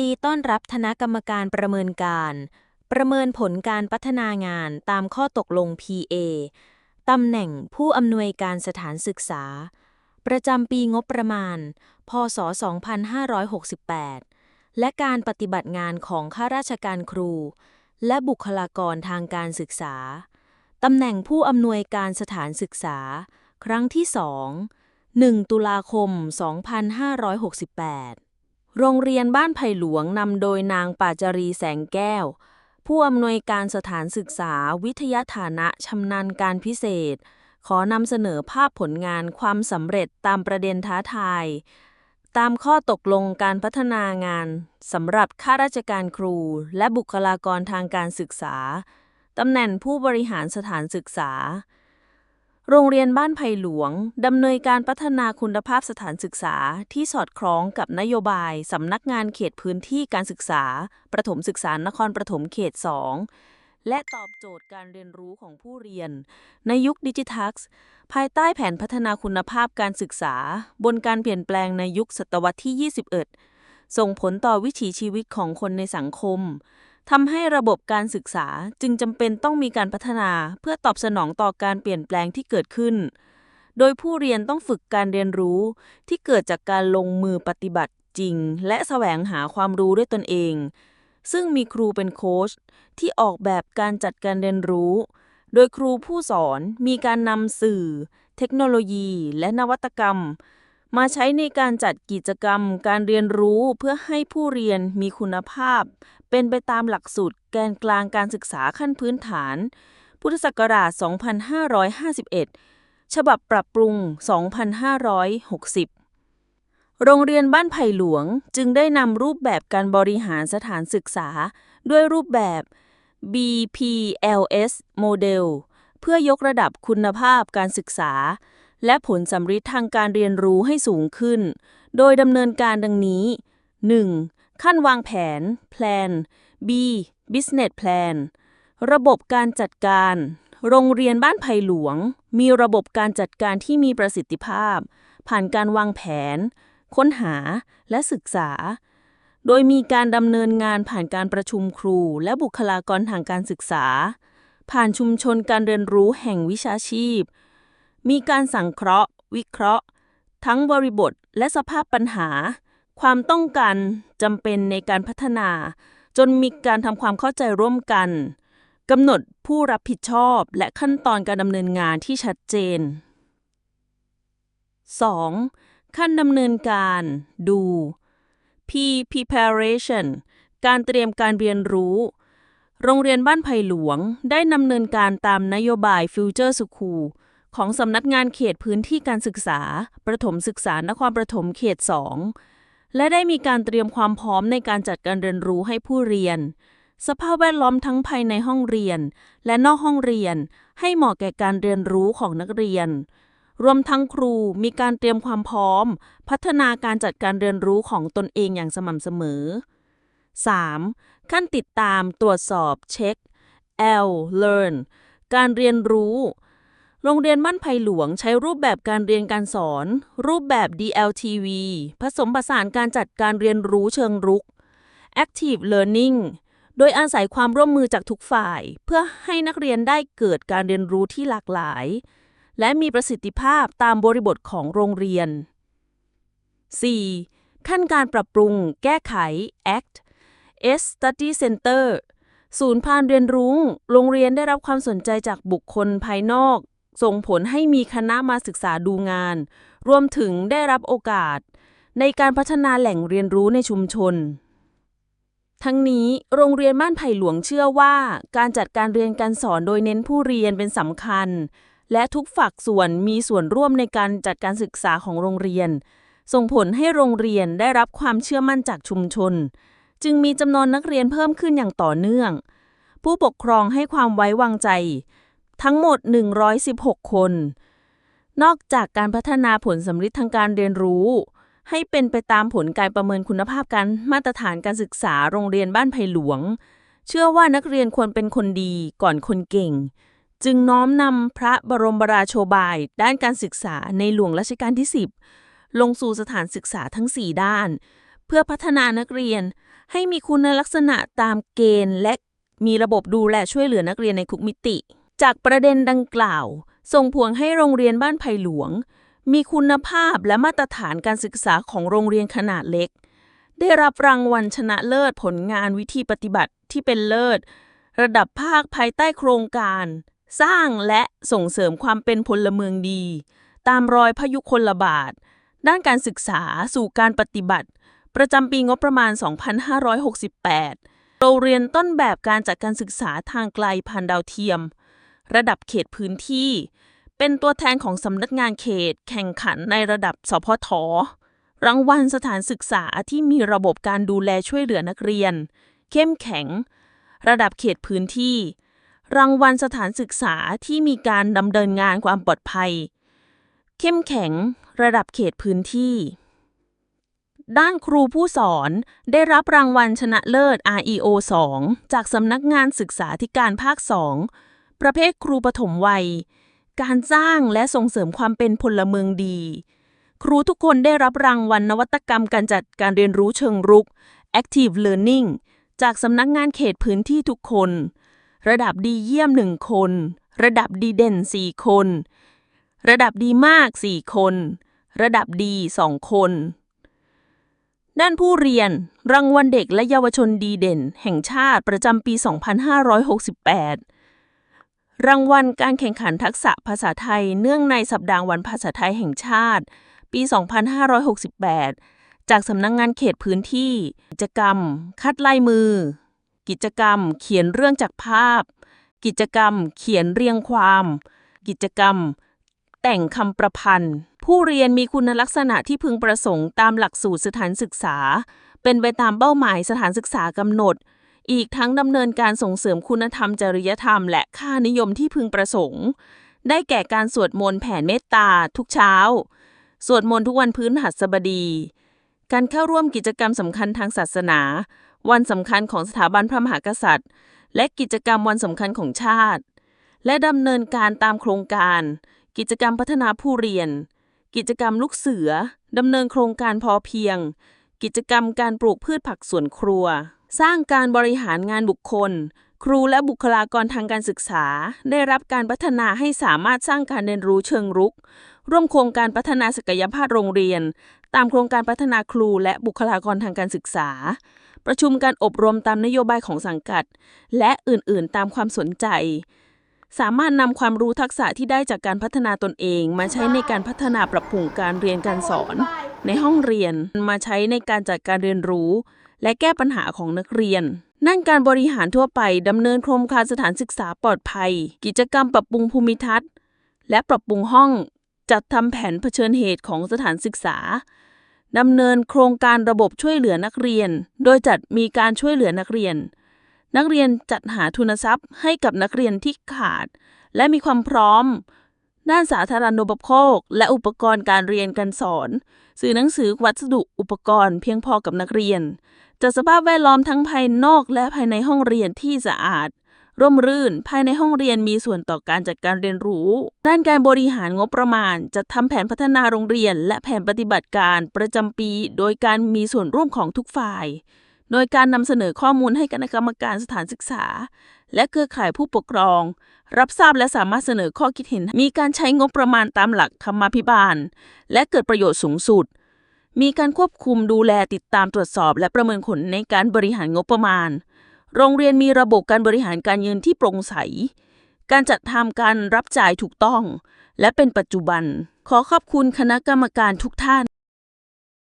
ดีต้อนรับคณะกรรมการประเมินการ ประเมินผลการพัฒนางานตามข้อตกลง PA ตำแหน่งผู้อำนวยการสถานศึกษา ประจำปีงบประมาณ พศ 2568 และการปฏิบัติงานของข้าราชการครู และบุคลากรทางการศึกษา ตำแหน่งผู้อำนวยการสถานศึกษา ครั้งที่ 2 1 ตุลาคม 2568 โรงเรียนบ้านไผ่หลวงนำโดยนางป่าจารีแสงแก้ว ผู้อำนวยการสถานศึกษาวิทยาฐานะชำนาญการพิเศษ ขอนำเสนอภาพผลงานความสำเร็จตามประเด็นท้าทาย ตามข้อตกลงการพัฒนางานสำหรับข้าราชการครูและบุคลากรทางการศึกษาตำแหน่งผู้บริหารสถานศึกษา โรงเรียนบ้านไผ่หลวง ดำเนินการพัฒนาคุณภาพสถานศึกษาที่สอดคล้องกับนโยบาย สำนักงานเขตพื้นที่การศึกษา ประถมศึกษานครปฐมเขต 2 และตอบโจทย์การเรียนรู้ของผู้เรียน ในยุคดิจิทัลภายใต้แผนพัฒนาคุณภาพการศึกษา บนการเปลี่ยนแปลงในยุคศตวรรษที่ 21 ส่งผลต่อวิถีชีวิตของคนในสังคม ทำให้ระบบการศึกษาจึงจำเป็นต้องมีการพัฒนาเพื่อตอบสนองต่อการเปลี่ยนแปลงที่เกิดขึ้น โดยผู้เรียนต้องฝึกการเรียนรู้ที่เกิดจากการลงมือปฏิบัติจริง และแสวงหาความรู้ด้วยตนเอง ซึ่งมีครูเป็นโค้ชที่ออกแบบการจัดการเรียนรู้ โดยครูผู้สอนมีการนำสื่อ เทคโนโลยี และนวัตกรรม มาใช้ในการจัดกิจกรรมการเรียนรู้เพื่อให้ผู้เรียนมีคุณภาพ เป็นไปตามหลักสูตรแกนกลางการศึกษาขั้นพื้นฐาน พุทธศักราช 2551 ฉบับปรับปรุง 2560โรงเรียนบ้านไผ่หลวงจึงได้นำรูปแบบการบริหารสถานศึกษา ด้วยรูปแบบ BPLS โมเดลเพื่อยกระดับคุณภาพการศึกษา และผลสำฤทธิ์ทางการเรียนรู้ให้สูงขึ้น โดยดำเนินการดังนี้ 1. ขั้นวางแผน Plan B Business Plan ระบบการจัดการ โรงเรียนบ้านไผ่หลวง มีระบบการจัดการที่มีประสิทธิภาพ ผ่านการวางแผน ค้นหาและศึกษา โดยมีการดำเนินงานผ่านการประชุมครูและบุคลากรทางการศึกษา ผ่านชุมชนการเรียนรู้แห่งวิชาชีพ มีการสังเคราะห์ วิเคราะห์ ทั้งบริบทและสภาพปัญหา ความต้องการจำเป็นในการพัฒนา จนมีการทำความเข้าใจร่วมกันกำหนดผู้รับผิดชอบและขั้นตอนการดำเนินงานที่ชัดเจน 2. ขั้นดำเนินการดู P preparation การเตรียมการเรียนรู้ โรงเรียนบ้านไผ่หลวงได้ดำเนินการตามนโยบาย Future School ของสำนักงานเขตพื้นที่การศึกษา ประถมศึกษานครปฐมเขต 2 และได้มีการเตรียมความพร้อมในการจัดการเรียนรู้ให้ผู้เรียน สภาพแวดล้อมทั้งภายในห้องเรียน และนอกห้องเรียน ให้เหมาะแก่การเรียนรู้ของนักเรียน รวมทั้งครูมีการเตรียมความพร้อม พัฒนาการจัดการเรียนรู้ของตนเองอย่างสม่ำเสมอ 3. ขั้นติดตามตรวจสอบเช็ค L learn การเรียนรู้ โรงเรียนบ้านไผ่หลวงใช้รูปแบบการเรียนการสอน รูปแบบ DLTV ผสมผสานการจัดการเรียนรู้เชิงรุก Active Learning โดยอาศัยความร่วมมือจากทุกฝ่าย เพื่อให้นักเรียนได้เกิดการเรียนรู้ที่หลากหลาย และมีประสิทธิภาพตามบริบทของโรงเรียน 4. ขั้นการปรับปรุง แก้ไข ACT S Study Center ศูนย์พานเรียนรู้ โรงเรียนได้รับความสนใจจากบุคคลภายนอก ส่งผลให้มีคณะมาศึกษาดูงาน รวมถึงได้รับโอกาส ในการพัฒนาแหล่งเรียนรู้ในชุมชน ทั้งนี้โรงเรียนบ้านไผ่หลวงเชื่อว่า การจัดการเรียนการสอนโดยเน้นผู้เรียนเป็นสำคัญ และทุกฝักส่วนมีส่วนร่วมในการจัดการศึกษาของโรงเรียน ส่งผลให้โรงเรียนได้รับความเชื่อมั่นจากชุมชน จึงมีจำนวนนักเรียนเพิ่มขึ้นอย่างต่อเนื่อง ผู้ปกครองให้ความไว้วางใจ ทั้งหมด 116 คน นอกจากการพัฒนาผลสำฤทธิ์ทางการเรียนรู้ ให้เป็นไปตามผลการประเมินคุณภาพการมาตรฐานการศึกษาโรงเรียนบ้านไผ่หลวง เชื่อว่านักเรียนควรเป็นคนดีก่อนคนเก่ง จึงน้อมนำพระบรมราโชบาย ด้านการศึกษาในหลวงรัชกาลที่ 10 ลงสู่สถานศึกษาทั้ง 4 ด้าน เพื่อพัฒนานักเรียนให้มีคุณลักษณะตามเกณฑ์และมีระบบดูแลช่วยเหลือนักเรียนในทุกมิติ จากประเด็นดังกล่าว ส่งผลให้โรงเรียนบ้านไผ่หลวง มีคุณภาพและมาตรฐานการศึกษาของโรงเรียนขนาดเล็ก ได้รับรางวัลชนะเลิศผลงานวิธีปฏิบัติที่เป็นเลิศ ระดับภาคภายใต้โครงการ สร้างและส่งเสริมความเป็นพลเมืองดี ตามรอยพยุคลบาท ด้านการศึกษาสู่การปฏิบัติ ประจำปีงบประมาณ 2568 โรงเรียนต้นแบบการจัดการศึกษาทางไกลผ่านดาวเทียม ระดับเขตพื้นที่ เป็นตัวแทนของสำนักงานเขต แข่งขันในระดับสพทรางวัลสถานศึกษาที่มีระบบการดูแลช่วยเหลือนักเรียน เข้มแข็ง ระดับเขตพื้นที่ รางวัลสถานศึกษาที่มีการดำเนินงานความปลอดภัย เข้มแข็ง ระดับเขตพื้นที่ ด้านครูผู้สอนได้รับรางวัลชนะเลิศ REO 2 จากสำนักงานศึกษาธิการภาค 2 ประเภทครูปฐมวัย การสร้างและส่งเสริมความเป็นพลเมืองดี ครูทุกคนได้รับรางวัลนวัตกรรมการจัดการเรียนรู้เชิงรุก Active Learning จากสำนักงานเขตพื้นที่ทุกคน ระดับดีเยี่ยม1คน ระดับดีเด่น4คน ระดับดีมาก4คน ระดับดี2คน ด้านผู้เรียน รางวัลเด็กและเยาวชนดีเด่น แห่งชาติประจำปี 2568 รางวัลการแข่งขันทักษะภาษาไทย เนื่องในสัปดาห์วันภาษาไทยแห่งชาติ ปี 2568 จากสำนักงงานเขตพื้นที่ กิจกรรม คัดลายมือ กิจกรรม เขียนเรื่องจากภาพ กิจกรรม เขียนเรียงความ กิจกรรม แต่งคำประพันธ์ ผู้เรียนมีคุณลักษณะที่พึงประสงค์ตามหลักสูตรสถานศึกษา เป็นไปตามเป้าหมายสถานศึกษากำหนด อีกทั้งดำเนินการส่งเสริมคุณธรรมจริยธรรม และค่านิยมที่พึงประสงค์ ได้แก่การสวดมนต์แผ่เมตตาทุกเช้า สวดมนต์ทุกวันพื้นหัสบดี การเข้าร่วมกิจกรรมสำคัญทางศาสนา วันสำคัญของสถาบันพระมหากษัตริย์ และกิจกรรมวันสำคัญของชาติ และดำเนินการตามโครงการ กิจกรรมพัฒนาผู้เรียน กิจกรรมลูกเสือดำเนินโครงการพอเพียง กิจกรรมการปลูกพืชผักสวนครัว สร้างการบริหารงานบุคคล ครูและบุคลากรทางการศึกษา ได้รับการพัฒนาให้สามารถสร้างการเรียนรู้เชิงรุก ร่วมโครงการพัฒนาศักยภาพโรงเรียน ตามโครงการพัฒนาครูและบุคลากรทางการศึกษา ประชุมการอบรมตามนโยบายของสังกัด และอื่นๆ ตามความสนใจ สามารถนำความรู้ทักษะที่ได้จากการพัฒนาตนเอง มาใช้ในการพัฒนาปรับปรุงการเรียนการสอน ในห้องเรียนมาใช้ในการจัดการเรียนรู้ และแก้ปัญหาของนักเรียน นั่นการบริหารทั่วไปดำเนินโครงการสถานศึกษาปลอดภัย กิจกรรมปรับปรุงภูมิทัศน์ และปรับปรุงห้อง จัดทำแผนเผชิญเหตุของสถานศึกษาดำเนินโครงการระบบช่วยเหลือนักเรียน โดยจัดมีการช่วยเหลือนักเรียน นักเรียนจัดหาทุนทรัพย์ให้กับนักเรียนที่ขาด และมีความพร้อม ด้านสาธารณูปโภค และอุปกรณ์การเรียนการสอน สื่อหนังสือวัสดุอุปกรณ์เพียงพอกับนักเรียน จัดสภาพแวดล้อมทั้งภายนอกและภายในห้องเรียนที่สะอาด ร่มรื่น ภายในห้องเรียนมีส่วนต่อการจัดการเรียนรู้ ด้านการบริหารงบประมาณจัดทำแผนพัฒนาโรงเรียน และแผนปฏิบัติการประจำปี โดยการมีส่วนร่วมของทุกฝ่าย โดยการนำเสนอข้อมูลให้คณะกรรมการสถานศึกษา และเครือข่ายผู้ปกครอง รับทราบและสามารถเสนอข้อคิดเห็น มีการใช้งบประมาณตามหลักธรรมาภิบาล และเกิดประโยชน์สูงสุด มีการควบคุมดูแลติดตามตรวจสอบ และประเมินผลในการบริหารงบประมาณ โรงเรียนมีระบบการบริหารการเงินที่โปร่งใส การจัดทำการรับจ่ายถูกต้อง และเป็นปัจจุบัน ขอขอบคุณคณะกรรมการทุกท่าน